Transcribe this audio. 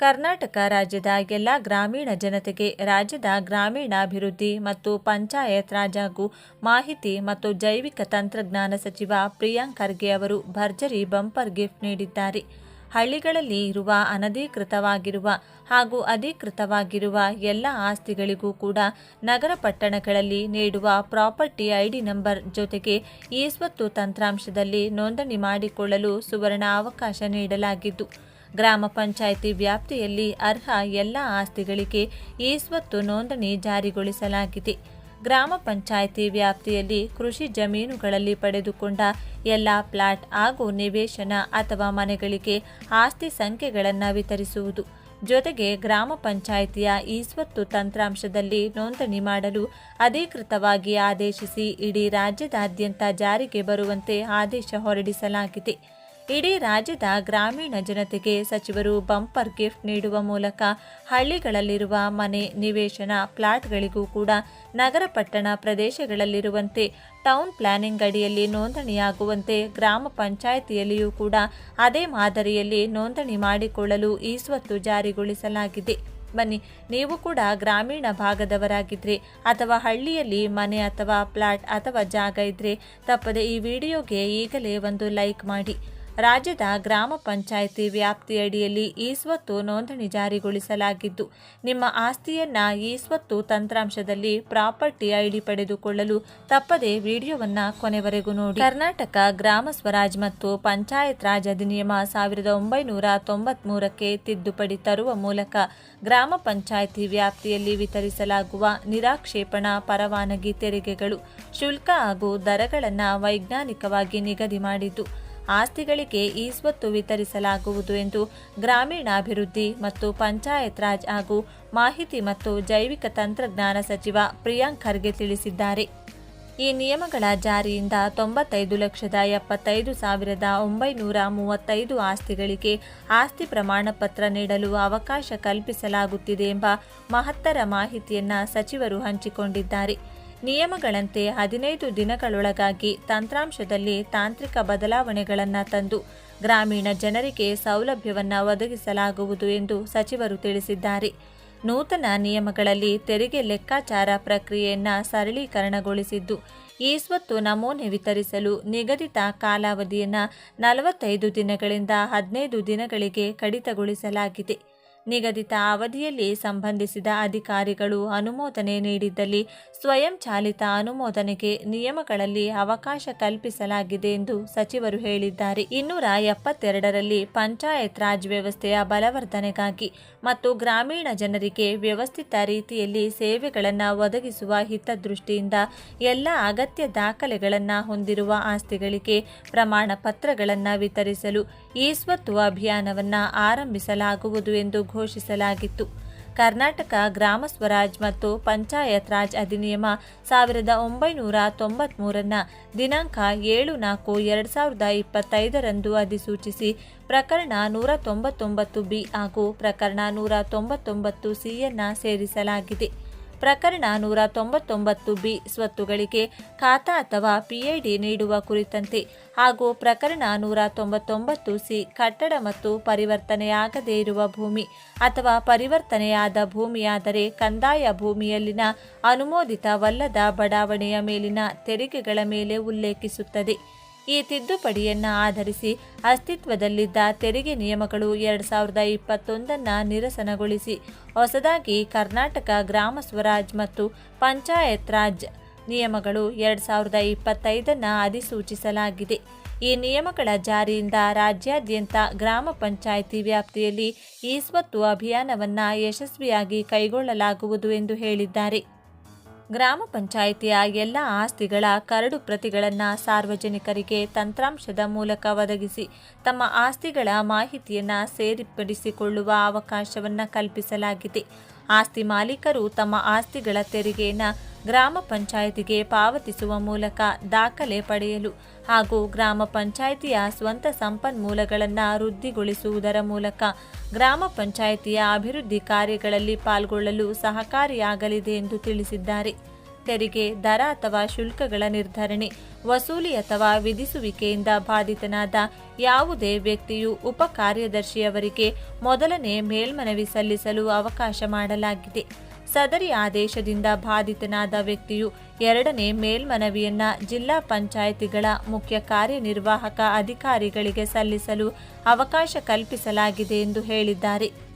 ಕರ್ನಾಟಕ ರಾಜ್ಯದ ಎಲ್ಲ ಗ್ರಾಮೀಣ ಜನತೆಗೆ ರಾಜ್ಯದ ಗ್ರಾಮೀಣಾಭಿವೃದ್ಧಿ ಮತ್ತು ಪಂಚಾಯತ್ ರಾಜ್ ಹಾಗೂ ಮಾಹಿತಿ ಮತ್ತು ಜೈವಿಕ ತಂತ್ರಜ್ಞಾನ ಸಚಿವ ಪ್ರಿಯಾಂಕ್ ಖರ್ಗೆ ಅವರು ಭರ್ಜರಿ ಬಂಪರ್ ಗಿಫ್ಟ್ ನೀಡಿದ್ದಾರೆ. ಹಳ್ಳಿಗಳಲ್ಲಿ ಇರುವ ಅನಧಿಕೃತವಾಗಿರುವ ಹಾಗೂ ಅಧಿಕೃತವಾಗಿರುವ ಎಲ್ಲ ಆಸ್ತಿಗಳಿಗೂ ಕೂಡ ನಗರ ಪಟ್ಟಣಗಳಲ್ಲಿ ನೀಡುವ ಪ್ರಾಪರ್ಟಿ ಐಡಿ ನಂಬರ್ ಜೊತೆಗೆ ಈ ಸ್ವತ್ತು ತಂತ್ರಾಂಶದಲ್ಲಿ ನೋಂದಣಿ ಮಾಡಿಕೊಳ್ಳಲು ಸುವರ್ಣ ಅವಕಾಶ ನೀಡಲಾಗಿದ್ದು ಗ್ರಾಮ ಪಂಚಾಯಿತಿ ವ್ಯಾಪ್ತಿಯಲ್ಲಿ ಅರ್ಹ ಎಲ್ಲ ಆಸ್ತಿಗಳಿಗೆ ಈಸ್ವತ್ತು ಸ್ವತ್ತು ನೋಂದಣಿ ಜಾರಿಗೊಳಿಸಲಾಗಿದೆ. ಗ್ರಾಮ ಪಂಚಾಯಿತಿ ವ್ಯಾಪ್ತಿಯಲ್ಲಿ ಕೃಷಿ ಜಮೀನುಗಳಲ್ಲಿ ಪಡೆದುಕೊಂಡ ಎಲ್ಲ ಪ್ಲಾಟ್ ಹಾಗೂ ನಿವೇಶನ ಅಥವಾ ಮನೆಗಳಿಗೆ ಆಸ್ತಿ ಸಂಖ್ಯೆಗಳನ್ನು ವಿತರಿಸುವುದು. ಜೊತೆಗೆ ಗ್ರಾಮ ಪಂಚಾಯಿತಿಯ ಈಸ್ವತ್ತು ಸ್ವತ್ತು ತಂತ್ರಾಂಶದಲ್ಲಿ ನೋಂದಣಿ ಮಾಡಲು ಅಧಿಕೃತವಾಗಿ ಆದೇಶಿಸಿ ಇಡೀ ರಾಜ್ಯದಾದ್ಯಂತ ಜಾರಿಗೆ ಬರುವಂತೆ ಆದೇಶ ಹೊರಡಿಸಲಾಗಿದೆ. ಇಡೀ ರಾಜ್ಯದ ಗ್ರಾಮೀಣ ಜನತೆಗೆ ಸಚಿವರು ಬಂಪರ್ ಗಿಫ್ಟ್ ನೀಡುವ ಮೂಲಕ ಹಳ್ಳಿಗಳಲ್ಲಿರುವ ಮನೆ ನಿವೇಶನ ಫ್ಲಾಟ್ಗಳಿಗೂ ಕೂಡ ನಗರ ಪಟ್ಟಣ ಪ್ರದೇಶಗಳಲ್ಲಿರುವಂತೆ ಟೌನ್ ಪ್ಲಾನಿಂಗ್ ಅಡಿಯಲ್ಲಿ ನೋಂದಣಿಯಾಗುವಂತೆ ಗ್ರಾಮ ಪಂಚಾಯಿತಿಯಲ್ಲಿಯೂ ಕೂಡ ಅದೇ ಮಾದರಿಯಲ್ಲಿ ನೋಂದಣಿ ಮಾಡಿಕೊಳ್ಳಲು ಈ ಸ್ವತ್ತು ಜಾರಿಗೊಳಿಸಲಾಗಿದೆ. ಬನ್ನಿ, ನೀವು ಕೂಡ ಗ್ರಾಮೀಣ ಭಾಗದವರಾಗಿದ್ದರೆ ಅಥವಾ ಹಳ್ಳಿಯಲ್ಲಿ ಮನೆ ಅಥವಾ ಪ್ಲಾಟ್ ಅಥವಾ ಜಾಗ ಇದ್ದರೆ ತಪ್ಪದೆ ಈ ವಿಡಿಯೋಗೆ ಈಗಲೇ ಒಂದು ಲೈಕ್ ಮಾಡಿ. ರಾಜ್ಯದ ಗ್ರಾಮ ಪಂಚಾಯಿತಿ ವ್ಯಾಪ್ತಿಯಡಿಯಲ್ಲಿ ಈ ಸ್ವತ್ತು ನೋಂದಣಿ ಜಾರಿಗೊಳಿಸಲಾಗಿದ್ದು, ನಿಮ್ಮ ಆಸ್ತಿಯನ್ನ ಈ ಸ್ವತ್ತು ತಂತ್ರಾಂಶದಲ್ಲಿ ಪ್ರಾಪರ್ಟಿ ಐಡಿ ಪಡೆದುಕೊಳ್ಳಲು ತಪ್ಪದೆ ವಿಡಿಯೋವನ್ನ ಕೊನೆವರೆಗೂ ನೋಡಿ. ಕರ್ನಾಟಕ ಗ್ರಾಮ ಸ್ವರಾಜ್ ಮತ್ತು ಪಂಚಾಯತ್ ರಾಜ್ ಅಧಿನಿಯಮ ಸಾವಿರದ ಒಂಬೈನೂರ ತೊಂಬತ್ಮೂರಕ್ಕೆ ತಿದ್ದುಪಡಿ ತರುವ ಮೂಲಕ ಗ್ರಾಮ ಪಂಚಾಯಿತಿ ವ್ಯಾಪ್ತಿಯಲ್ಲಿ ವಿತರಿಸಲಾಗುವ ನಿರಾಕ್ಷೇಪಣಾ, ಪರವಾನಗಿ ತೆರಿಗೆಗಳು ಶುಲ್ಕ ಹಾಗೂ ದರಗಳನ್ನು ವೈಜ್ಞಾನಿಕವಾಗಿ ನಿಗದಿ ಮಾಡಿದ್ದು ಆಸ್ತಿಗಳಿಗೆ ಈ ಸ್ವತ್ತು ವಿತರಿಸಲಾಗುವುದು ಎಂದು ಗ್ರಾಮೀಣಾಭಿವೃದ್ಧಿ ಮತ್ತು ಪಂಚಾಯತ್ ರಾಜ್ ಹಾಗೂ ಮಾಹಿತಿ ಮತ್ತು ಜೈವಿಕ ತಂತ್ರಜ್ಞಾನ ಸಚಿವ ಪ್ರಿಯಾಂಕ್ ಖರ್ಗೆ ತಿಳಿಸಿದ್ದಾರೆ. ಈ ನಿಯಮಗಳ ಜಾರಿಯಿಂದ ತೊಂಬತ್ತೈದು ಲಕ್ಷದ ಎಪ್ಪತ್ತೈದು ಸಾವಿರದ ಒಂಬೈನೂರ ಮೂವತ್ತೈದು ಆಸ್ತಿಗಳಿಗೆ ಆಸ್ತಿ ಪ್ರಮಾಣ ಪತ್ರ ನೀಡಲು ಅವಕಾಶ ಕಲ್ಪಿಸಲಾಗುತ್ತಿದೆ ಎಂಬ ಮಹತ್ತರ ಮಾಹಿತಿಯನ್ನ ಸಚಿವರು ಹಂಚಿಕೊಂಡಿದ್ದಾರೆ. ನಿಯಮಗಳಂತೆ ಹದಿನೈದು ದಿನಗಳೊಳಗಾಗಿ ತಂತ್ರಾಂಶದಲ್ಲಿ ತಾಂತ್ರಿಕ ಬದಲಾವಣೆಗಳನ್ನು ತಂದು ಗ್ರಾಮೀಣ ಜನರಿಗೆ ಸೌಲಭ್ಯವನ್ನು ಒದಗಿಸಲಾಗುವುದು ಎಂದು ಸಚಿವರು ತಿಳಿಸಿದ್ದಾರೆ. ನೂತನ ನಿಯಮಗಳಲ್ಲಿ ತೆರಿಗೆ ಲೆಕ್ಕಾಚಾರ ಪ್ರಕ್ರಿಯೆಯನ್ನು ಸರಳೀಕರಣಗೊಳಿಸಿದ್ದು, ಈ ಸ್ವತ್ತು ನಮೂನೆ ವಿತರಿಸಲು ನಿಗದಿತ ಕಾಲಾವಧಿಯನ್ನು ನಲವತ್ತೈದು ದಿನಗಳಿಂದ ಹದಿನೈದು ದಿನಗಳಿಗೆ ಕಡಿತಗೊಳಿಸಲಾಗಿದೆ. ನಿಗದಿತ ಅವಧಿಯಲ್ಲಿ ಸಂಬಂಧಿಸಿದ ಅಧಿಕಾರಿಗಳು ಅನುಮೋದನೆ ನೀಡಿದ್ದಲ್ಲಿ ಸ್ವಯಂ ಚಾಲಿತ ಅನುಮೋದನೆಗೆ ನಿಯಮಗಳಲ್ಲಿ ಅವಕಾಶ ಕಲ್ಪಿಸಲಾಗಿದೆ ಎಂದು ಸಚಿವರು ಹೇಳಿದ್ದಾರೆ. ಇನ್ನೂರ ಎಪ್ಪತ್ತೆರಡರಲ್ಲಿ ಪಂಚಾಯತ್ ರಾಜ್ ವ್ಯವಸ್ಥೆಯ ಬಲವರ್ಧನೆಗಾಗಿ ಮತ್ತು ಗ್ರಾಮೀಣ ಜನರಿಗೆ ವ್ಯವಸ್ಥಿತ ರೀತಿಯಲ್ಲಿ ಸೇವೆಗಳನ್ನು ಒದಗಿಸುವ ಹಿತದೃಷ್ಟಿಯಿಂದ ಎಲ್ಲ ಅಗತ್ಯ ದಾಖಲೆಗಳನ್ನು ಹೊಂದಿರುವ ಆಸ್ತಿಗಳಿಗೆ ಪ್ರಮಾಣ ಪತ್ರಗಳನ್ನು ವಿತರಿಸಲು ಈ ಸ್ವತ್ತು ಅಭಿಯಾನವನ್ನು ಆರಂಭಿಸಲಾಗುವುದು ಎಂದು ಘೋಷಿಸಲಾಗಿತ್ತು. ಕರ್ನಾಟಕ ಗ್ರಾಮ ಸ್ವರಾಜ್ ಮತ್ತು ಪಂಚಾಯತ್ ರಾಜ್ ಅಧಿನಿಯಮ ಸಾವಿರದ ಒಂಬೈನೂರ ತೊಂಬತ್ಮೂರನ್ನ ದಿನಾಂಕ ಏಳು ನಾಲ್ಕು ಎರಡು ಸಾವಿರದ ಇಪ್ಪತ್ತೈದರಂದು ಅಧಿಸೂಚಿಸಿ ಪ್ರಕರಣ ನೂರ ತೊಂಬತ್ತೊಂಬತ್ತು ಬಿ ಹಾಗೂ ಪ್ರಕರಣ ನೂರ ತೊಂಬತ್ತೊಂಬತ್ತು ಸಿಯನ್ನ ಸೇರಿಸಲಾಗಿದೆ. ಪ್ರಕರಣ ನೂರ ತೊಂಬತ್ತೊಂಬತ್ತು ಬಿ ಸ್ವತ್ತುಗಳಿಗೆ ಖಾತಾ ಅಥವಾ ಪಿಐಡಿ ನೀಡುವ ಕುರಿತಂತೆ ಹಾಗೂ ಪ್ರಕರಣ ನೂರ ತೊಂಬತ್ತೊಂಬತ್ತು ಸಿ ಕಟ್ಟಡ ಮತ್ತು ಪರಿವರ್ತನೆಯಾಗದೇ ಇರುವ ಭೂಮಿ ಅಥವಾ ಪರಿವರ್ತನೆಯಾದ ಭೂಮಿಯಾದರೆ ಕಂದಾಯ ಭೂಮಿಯಲ್ಲಿನ ಅನುಮೋದಿತವಲ್ಲದ ಬಡಾವಣೆಯ ಮೇಲಿನ ತೆರಿಗೆಗಳ ಮೇಲೆ ಉಲ್ಲೇಖಿಸುತ್ತದೆ. ಈ ತಿದ್ದುಪಡಿಯನ್ನು ಆಧರಿಸಿ ಅಸ್ತಿತ್ವದಲ್ಲಿದ್ದ ತೆರಿಗೆ ನಿಯಮಗಳು ಎರಡು ಸಾವಿರದ ಇಪ್ಪತ್ತೊಂದನ್ನು ನಿರಸನಗೊಳಿಸಿ, ಹೊಸದಾಗಿ ಕರ್ನಾಟಕ ಗ್ರಾಮ ಸ್ವರಾಜ್ ಮತ್ತು ಪಂಚಾಯತ್ ರಾಜ್ ನಿಯಮಗಳು ಎರಡು ಸಾವಿರದ ಇಪ್ಪತ್ತೈದನ್ನು ಅಧಿಸೂಚಿಸಲಾಗಿದೆ. ಈ ನಿಯಮಗಳ ಜಾರಿಯಿಂದ ರಾಜ್ಯಾದ್ಯಂತ ಗ್ರಾಮ ಪಂಚಾಯಿತಿ ವ್ಯಾಪ್ತಿಯಲ್ಲಿ ಈ ಸ್ವತ್ತು ಅಭಿಯಾನವನ್ನು ಯಶಸ್ವಿಯಾಗಿ ಕೈಗೊಳ್ಳಲಾಗುವುದು ಎಂದು ಹೇಳಿದ್ದಾರೆ. ಗ್ರಾಮ ಪಂಚಾಯಿತಿಯ ಎಲ್ಲ ಆಸ್ತಿಗಳ ಕರಡು ಪ್ರತಿಗಳನ್ನು ಸಾರ್ವಜನಿಕರಿಗೆ ತಂತ್ರಾಂಶದ ಮೂಲಕ ಒದಗಿಸಿ ತಮ್ಮ ಆಸ್ತಿಗಳ ಮಾಹಿತಿಯನ್ನು ಸೇರಿಪಡಿಸಿಕೊಳ್ಳುವ ಅವಕಾಶವನ್ನು ಕಲ್ಪಿಸಲಾಗಿದೆ. ಆಸ್ತಿ ಮಾಲೀಕರು ತಮ್ಮ ಆಸ್ತಿಗಳ ತೆರಿಗೆಯನ್ನು ಗ್ರಾಮ ಪಂಚಾಯಿತಿಗೆ ಪಾವತಿಸುವ ಮೂಲಕ ದಾಖಲೆ ಪಡೆಯಲು ಹಾಗೂ ಗ್ರಾಮ ಪಂಚಾಯಿತಿಯ ಸ್ವಂತ ಸಂಪನ್ಮೂಲಗಳನ್ನು ವೃದ್ಧಿಗೊಳಿಸುವುದರ ಮೂಲಕ ಗ್ರಾಮ ಪಂಚಾಯಿತಿಯ ಅಭಿವೃದ್ಧಿ ಕಾರ್ಯಗಳಲ್ಲಿ ಪಾಲ್ಗೊಳ್ಳಲು ಸಹಕಾರಿಯಾಗಲಿದೆ ಎಂದು ತಿಳಿಸಿದ್ದಾರೆ. ತೆರಿಗೆ, ದರ ಅಥವಾ ಶುಲ್ಕಗಳ ನಿರ್ಧರಣೆ, ವಸೂಲಿ ಅಥವಾ ವಿಧಿಸುವಿಕೆಯಿಂದ ಬಾಧಿತನಾದ ಯಾವುದೇ ವ್ಯಕ್ತಿಯು ಉಪ ಕಾರ್ಯದರ್ಶಿಯವರಿಗೆ ಮೊದಲನೇ ಮೇಲ್ಮನವಿ ಸಲ್ಲಿಸಲು ಅವಕಾಶ ಮಾಡಲಾಗಿದೆ. ಸದರಿ ಆದೇಶದಿಂದ ಬಾಧಿತನಾದ ವ್ಯಕ್ತಿಯು ಎರಡನೇ ಮೇಲ್ಮನವಿಯನ್ನ ಜಿಲ್ಲಾ ಪಂಚಾಯಿತಿಗಳ ಮುಖ್ಯ ಕಾರ್ಯನಿರ್ವಾಹಕ ಅಧಿಕಾರಿಗಳಿಗೆ ಸಲ್ಲಿಸಲು ಅವಕಾಶ ಕಲ್ಪಿಸಲಾಗಿದೆ ಎಂದು ಹೇಳಿದ್ದಾರೆ.